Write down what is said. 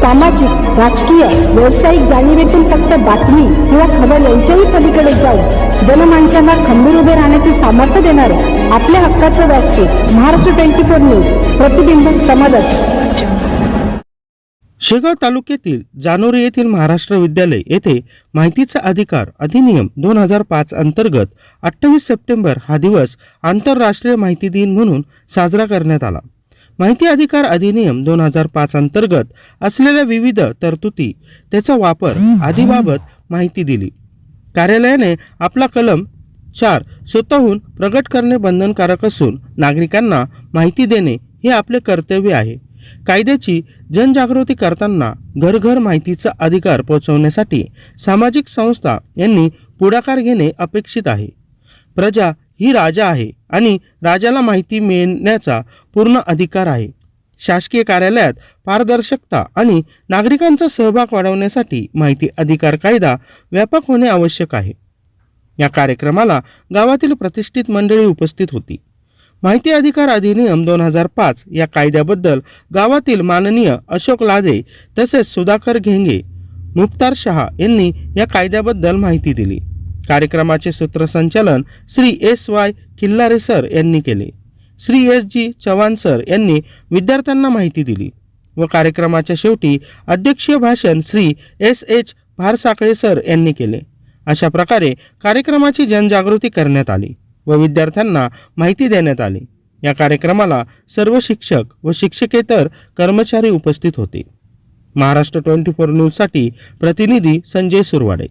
सामाजिक राजकीय व्यावसायिक जाणीवेतून फक्त बातमी किंवा खबर यांच्याही पलीकडे जाऊन जनमानसांना खंबीर उभे राहण्याचे सामर्थ्य देणारे आपल्या हक्काचं व्यासपीठ महाराष्ट्र ट्वेंटी फोर न्यूज प्रतिबिंब समाजात शेगाव तालुक्यातील जानोरी येथील महाराष्ट्र विद्यालय येथे माहितीचा अधिकार अधिनियम दोन हजार पाच अंतर्गत अठ्ठावीस सप्टेंबर हा दिवस आंतरराष्ट्रीय माहिती दिन म्हणून साजरा करण्यात आला. माहिती अधिकार अधिनियम दोन हजार पाच अंतर्गत असलेल्या विविध तरतुदी त्याचा वापर आदीबाबत माहिती दिली. कार्यालयाने आपला कलम चार स्वतःहून प्रगट करणे बंधनकारक असून नागरिकांना माहिती देणे हे आपले कर्तव्य आहे. कायद्याची जनजागृती करताना घरघर माहितीचा अधिकार पोहोचवण्यासाठी सामाजिक संस्था यांनी पुढाकार घेणे अपेक्षित आहे. प्रजा ही राजा आहे आणि राजाला माहिती मिळण्याचा पूर्ण अधिकार आहे. शासकीय कार्यालयात पारदर्शकता आणि नागरिकांचा सहभाग वाढवण्यासाठी माहिती अधिकार कायदा व्यापक होणे आवश्यक आहे. या कार्यक्रमाला गावातील प्रतिष्ठित मंडळी उपस्थित होती. माहिती अधिकार अधिनियम दोन हजार पाच या कायद्याबद्दल गावातील माननीय अशोक लादे तसेच सुधाकर घेंगे मुफ्तार शहा यांनी या कायद्याबद्दल माहिती दिली. कार्यक्रमाचे सूत्रसंचालन Shri S Y Killare sir यांनी केले. Shri S G Chavan sir यांनी विद्यार्थ्यांना माहिती दिली व कार्यक्रमाच्या शेवटी अध्यक्षीय भाषण Shri S H Bharsakale sir यांनी केले. अशा प्रकारे कार्यक्रमाची जनजागृती करण्यात आली व विद्यार्थ्यांना माहिती देण्यात आली. या कार्यक्रमाला सर्व शिक्षक व शिक्षकेतर कर्मचारी उपस्थित होते. महाराष्ट्र ट्वेंटी फोर न्यूजसाठी प्रतिनिधी संजय सुरवाडे.